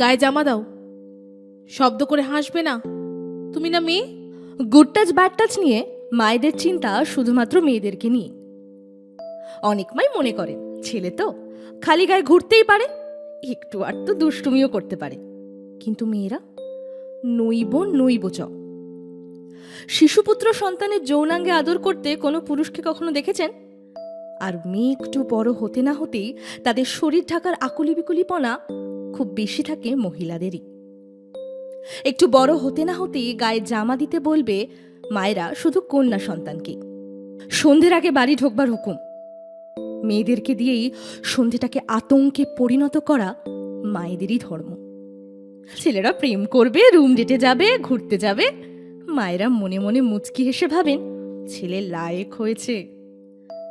গায়ে জামা দাও। শব্দ করে হাসবে না। তুমি না মেয়ে? গুড টাচ ব্যাড টাচ নিয়ে মায়েদের চিন্তা শুধুমাত্র মেয়েদেরকে নিয়ে। অনেক মাই মনে করেন ছেলে তো খালি গায়ে ঘুরতেই পারে, একটু আর তো দুষ্টুমিও করতে পারে। কিন্তু মেয়েরা, নইব নইব চ। শিশুপুত্র সন্তানের যৌনাঙ্গে আদর করতে কোনো পুরুষকে কখনো দেখেছেন? আর মেয়ে একটু বড় হতে না হতেই তাদের শরীর ঢাকার আকুলি বিকুলিপনা খুব বেশি থাকে মহিলাদেরই। একটু বড় হতে না হতেই গায়ে জামা দিতে বলবে, মায়েরা শুধু কন্যা সন্তানকে। সন্ধ্যের আগে বাড়ি ঢোকবার হুকুম। মেয়েদেরকে দিয়েই সন্ধ্যেটাকে আতঙ্কে পরিণত করা মায়েদেরই ধর্ম। ছেলেরা প্রেম করবে, রুম ডেটে যাবে, ঘুরতে যাবে। মায়েরা মনে মনে মুচকি হেসে ভাবেন, ছেলে লায়েক হয়েছে।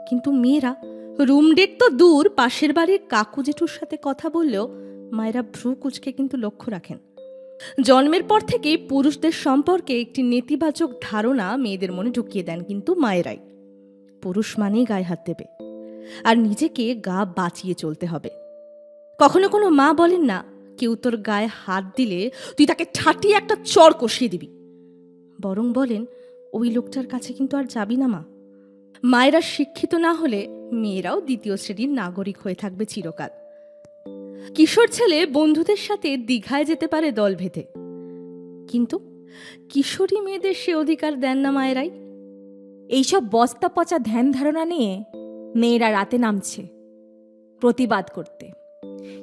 কিন্তু মেয়েরা, রুম ডেট তো দূর, পাশের বাড়ির কাকু জেঠুর সাথে কথা বললেও মায়েরা ভ্রু কুচকে কিন্তু লক্ষ্য রাখেন। জন্মের পর থেকেই পুরুষদের সম্পর্কে একটি নেতিবাচক ধারণা মেয়েদের মনে ঢুকিয়ে দেন কিন্তু মায়েরাই। পুরুষ মানেই গায়ে হাত দেবে। আর নিজেকে গা বাঁচিয়ে চলতে হবে। কখনো কোনো মা বলেন না, কেউ তোর গায়ে হাত দিলে তুই তাকে ঠাটিয়ে একটা চর কষিয়ে দিবি। বরং বলেন, ওই লোকটার কাছে কিন্তু আর যাবি না মা। মায়েরা শিক্ষিত না হলে মেয়েরাও দ্বিতীয় শ্রেণির নাগরিক হয়ে থাকবে চিরকাল। কিশোর ছেলে বন্ধুদের সাথে দীঘায় যেতে পারে দল ভেদে। কিন্তু কিশোরী মেয়েদের সে অধিকার দেন না মায়েরাই। এইসব বস্তা পচা ধ্যান ধারণা নিয়ে মেয়েরা রাতে নামছে প্রতিবাদ করতে।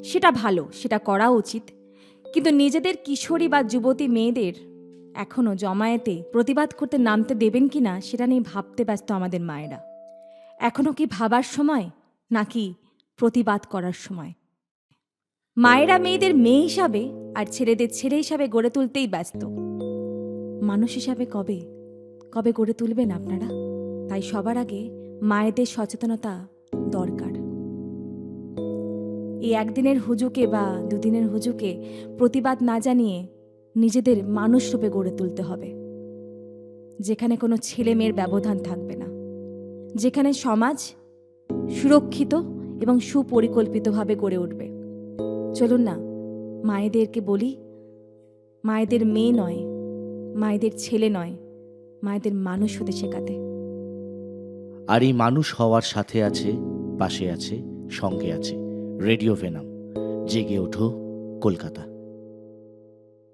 সেটা ভালো, সেটা করা উচিত। কিন্তু নিজেদের কিশোরী বা যুবতী মেয়েদের এখনও জমায়েতে প্রতিবাদ করতে নামতে দেবেন কি না সেটা নিয়ে ভাবতে ব্যস্ত আমাদের মায়েরা। এখনও কি ভাবার সময় নাকি প্রতিবাদ করার সময়? মায়েরা মেয়েদের মেয়ে হিসাবে আর ছেলেদের ছেলে হিসাবে গড়ে তুলতেই ব্যস্ত। মানুষ হিসাবে কবে? কবে গড়ে তুলবেন আপনারা? তাই সবার আগে মায়েদের সচেতনতা দরকার। এই একদিনের হুজুকে বা দুদিনের হুজুকে প্রতিবাদ না জানিয়ে নিজেদের মানুষ রূপে গড়ে তুলতে হবে। যেখানে কোনো ছেলে মেয়ের ব্যবধান থাকবে না। যেখানে সমাজ সুরক্ষিত এবং সুপরিকল্পিতভাবে গড়ে উঠবে। চলুন না, মায়েদেরকে বলি, মায়েদের মেয়ে নয়, মায়েদের ছেলে নয়, মায়েদের মানুষ হতে শেখাতে। আর এই মানুষ হওয়ার সাথে আছে, পাশে আছে, সঙ্গে আছে, রেডিও ভেনাম, জেগে ওঠো কলকাতা।